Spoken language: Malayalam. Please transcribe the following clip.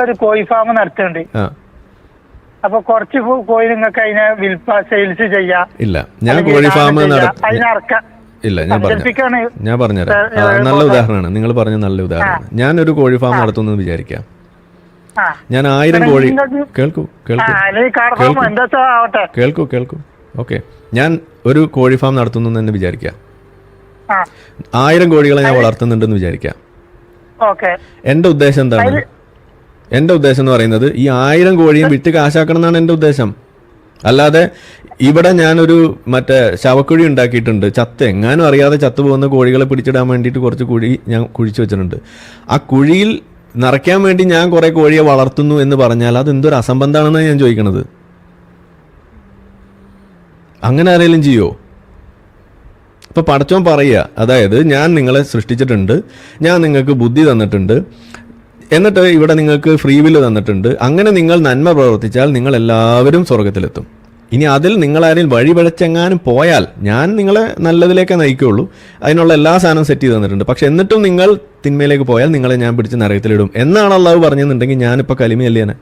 നമ്മളൊരു കോഴി ഫാം നടത്തുന്നുണ്ട്. അപ്പൊ കുറച്ച് കോഴി നിങ്ങൾക്ക് അതിനെ വിൽപ്പ സെയിൽസ് ചെയ്യാം. ഇല്ല ഞാൻ കോഴി ഫാം അതിനറക്കാം ഇല്ല ഞാൻ പറഞ്ഞു ഞാൻ പറഞ്ഞുതരാം നല്ല ഉദാഹരണമാണ്. നിങ്ങൾ പറഞ്ഞ നല്ല ഉദാഹരണമാണ്. ഞാനൊരു കോഴി ഫാം നടത്തുന്നു വിചാരിക്കാം. ഞാൻ ആയിരം കോഴി കേൾക്കൂ കേൾക്കൂ. കേൾക്കൂ. കേൾക്കൂ ഓക്കെ. ഞാൻ ഒരു കോഴി ഫാം നടത്തുന്നു എന്ന് തന്നെ വിചാരിക്കാം. ആയിരം കോഴികളെ ഞാൻ വളർത്തുന്നുണ്ടെന്ന് വിചാരിക്കാം. എന്റെ ഉദ്ദേശം എന്താണ്? എന്റെ ഉദ്ദേശം എന്ന് പറയുന്നത് ഈ ആയിരം കോഴിയും വിറ്റ് കാശാക്കണം എന്നാണ് എന്റെ ഉദ്ദേശം. അല്ലാതെ ഇവിടെ ഞാനൊരു മറ്റേ ശവക്കുഴി ഉണ്ടാക്കിയിട്ടുണ്ട്. ചത്ത് എങ്ങാനും അറിയാതെ ചത്തു പോകുന്ന കോഴികളെ പിടിച്ചിടാൻ വേണ്ടിയിട്ട് കുറച്ച് കുഴി ഞാൻ കുഴിച്ചു വെച്ചിട്ടുണ്ട്. ആ കുഴിയിൽ നിറയ്ക്കാൻ വേണ്ടി ഞാൻ കുറേ കോഴിയെ വളർത്തുന്നു എന്ന് പറഞ്ഞാൽ അത് എന്തൊരു അസംബന്ധമാണെന്നാണ് ഞാൻ ചോദിക്കണത്. അങ്ങനെ ആരെങ്കിലും ചെയ്യോ? ഇപ്പൊ പടച്ചോൻ പറയുക അതായത് ഞാൻ നിങ്ങളെ സൃഷ്ടിച്ചിട്ടുണ്ട് ഞാൻ നിങ്ങൾക്ക് ബുദ്ധി തന്നിട്ടുണ്ട് എന്നിട്ട് ഇവിടെ നിങ്ങൾക്ക് ഫ്രീ വില്ല് തന്നിട്ടുണ്ട്. അങ്ങനെ നിങ്ങൾ നന്മ പ്രവർത്തിച്ചാൽ നിങ്ങൾ എല്ലാവരും സ്വർഗത്തിലെത്തും ഇനി അതിൽ നിങ്ങളാരും ആരെങ്കിലും വഴി പിഴച്ചെങ്ങാനും പോയാൽ ഞാൻ നിങ്ങളെ നല്ലതിലേക്കേ നയിക്കുള്ളൂ അതിനുള്ള എല്ലാ സാധനവും സെറ്റ് ചെയ്ത് തന്നിട്ടുണ്ട്. പക്ഷെ എന്നിട്ടും നിങ്ങൾ തിന്മയിലേക്ക് പോയാൽ നിങ്ങളെ ഞാൻ പിടിച്ച് നരകത്തിലിടും. എന്നാണ് അള്ളാഹു പറഞ്ഞെന്നുണ്ടെങ്കിൽ ഞാനിപ്പോൾ കലിമയല്ലേനെ